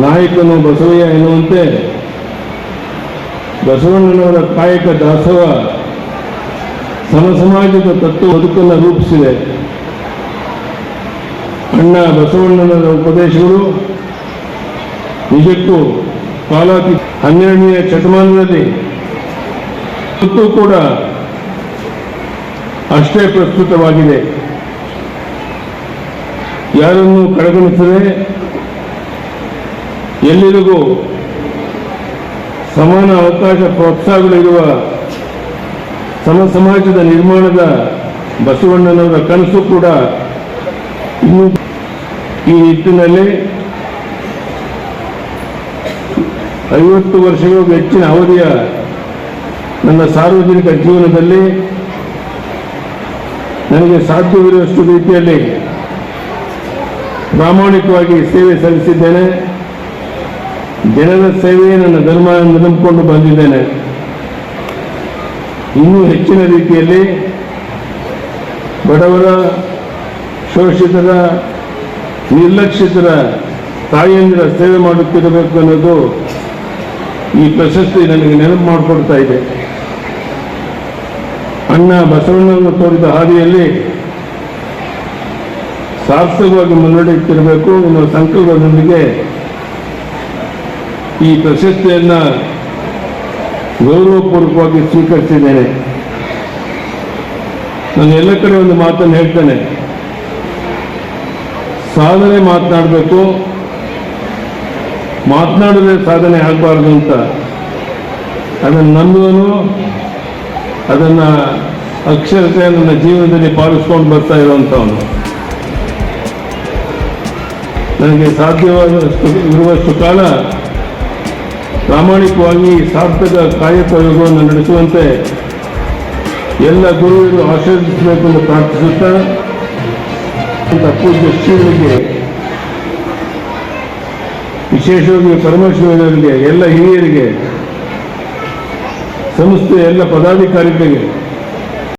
ನಾಯಕನು ಬಸವಯ್ಯ ಎನ್ನುವಂತೆ ಬಸವಣ್ಣನವರ ಕಾಯಕ ದಾಸವ ಸಮ ಸಮಾಜದ ತತ್ವ ಬದುಕನ್ನು ರೂಪಿಸಿದೆ. ಅಣ್ಣ ಬಸವಣ್ಣನವರ ಉಪದೇಶಗಳು ನಿಜಕ್ಕೂ ಕಾಲಾತಿ ಹನ್ನೆರಡನೆಯ ಶತಮಾನದಲ್ಲಿ ಕೂಡ ಅಷ್ಟೇ ಪ್ರಸ್ತುತವಾಗಿದೆ. ಯಾರನ್ನು ಕಡೆಗಣಿಸದೆ ಎಲ್ಲರಿಗೂ ಸಮಾನ ಅವಕಾಶ ಪ್ರೋತ್ಸಾಹಗಳಿರುವ ಸಮ ಸಮಾಜದ ನಿರ್ಮಾಣದ ಬಸವಣ್ಣನವರ ಕನಸು ಕೂಡ ಇನ್ನು ಈ ನಿಟ್ಟಿನಲ್ಲಿ ಐವತ್ತು ವರ್ಷಗಳಿಗೂ ಹೆಚ್ಚಿನ ಅವಧಿಯ ನನ್ನ ಸಾರ್ವಜನಿಕ ಜೀವನದಲ್ಲಿ ನನಗೆ ಸಾಧ್ಯವಿರುವಷ್ಟು ರೀತಿಯಲ್ಲಿ ಪ್ರಾಮಾಣಿಕವಾಗಿ ಸೇವೆ ಸಲ್ಲಿಸಿದ್ದೇನೆ. ಜನರ ಸೇವೆಯೇ ನನ್ನ ಧರ್ಮ ಎಂದು ನಂಬಿಕೊಂಡು ಬಂದಿದ್ದೇನೆ. ಇನ್ನೂ ಹೆಚ್ಚಿನ ರೀತಿಯಲ್ಲಿ ಬಡವರ, ಶೋಷಿತರ, ನಿರ್ಲಕ್ಷಿತರ ತಾಯಿಯಂದಿರ ಸೇವೆ ಮಾಡುತ್ತಿರಬೇಕು ಅನ್ನೋದು ಈ ಪ್ರಶಸ್ತಿ ನನಗೆ ನೆನಪು ಮಾಡಿಕೊಡ್ತಾ ಇದೆ. ಅಣ್ಣ ಬಸವಣ್ಣನ ತೋರಿದ ಹಾದಿಯಲ್ಲಿ ಸಾರ್ಥಕವಾಗಿ ಮುನ್ನಡೆಯುತ್ತಿರಬೇಕು ಎನ್ನುವ ಸಂಕಲ್ಪದೊಂದಿಗೆ ಈ ಪ್ರಶಸ್ತಿಯನ್ನ ಗೌರವಪೂರ್ವಕವಾಗಿ ಸ್ವೀಕರಿಸಿದ್ದೇನೆ. ನಾನು ಎಲ್ಲ ಕಡೆ ಒಂದು ಮಾತನ್ನು ಹೇಳ್ತೇನೆ. ಸಾಧನೆ ಮಾತನಾಡಬೇಕು. ಮಾತನಾಡಿದ್ರೆ ಸಾಧನೆ ಆಗಬಾರ್ದು ಅಂತ. ಅದನ್ನು ನಂಬುವನು, ಅದನ್ನು ಅಕ್ಷರತೆ ನನ್ನ ಜೀವನದಲ್ಲಿ ಪಾಲಿಸ್ಕೊಂಡು ಬರ್ತಾ ಇರುವಂಥವನು. ನನಗೆ ಸಾಧ್ಯವಾದಷ್ಟು ಇರುವಷ್ಟು ಕಾಲ ಪ್ರಾಮಾಣಿಕವಾಗಿ ಸಾರ್ಥಕ ಕಾರ್ಯಪ್ರಯೋಗವನ್ನು ನಡೆಸುವಂತೆ ಎಲ್ಲ ಗುರುಗಳು ಆಶೀರ್ವಿಸಬೇಕು ಎಂದು ಪ್ರಾರ್ಥಿಸುತ್ತಾ ಪೂಜ್ಯ ಶ್ರೀಗಳಿಗೆ ವಿಶೇಷವಾಗಿ ಪರಮೇಶ್ವರರಿಗೆ ಎಲ್ಲ ಹಿರಿಯರಿಗೆ, ಸಂಸ್ಥೆಯ ಎಲ್ಲ ಪದಾಧಿಕಾರಿಗಳಿಗೆ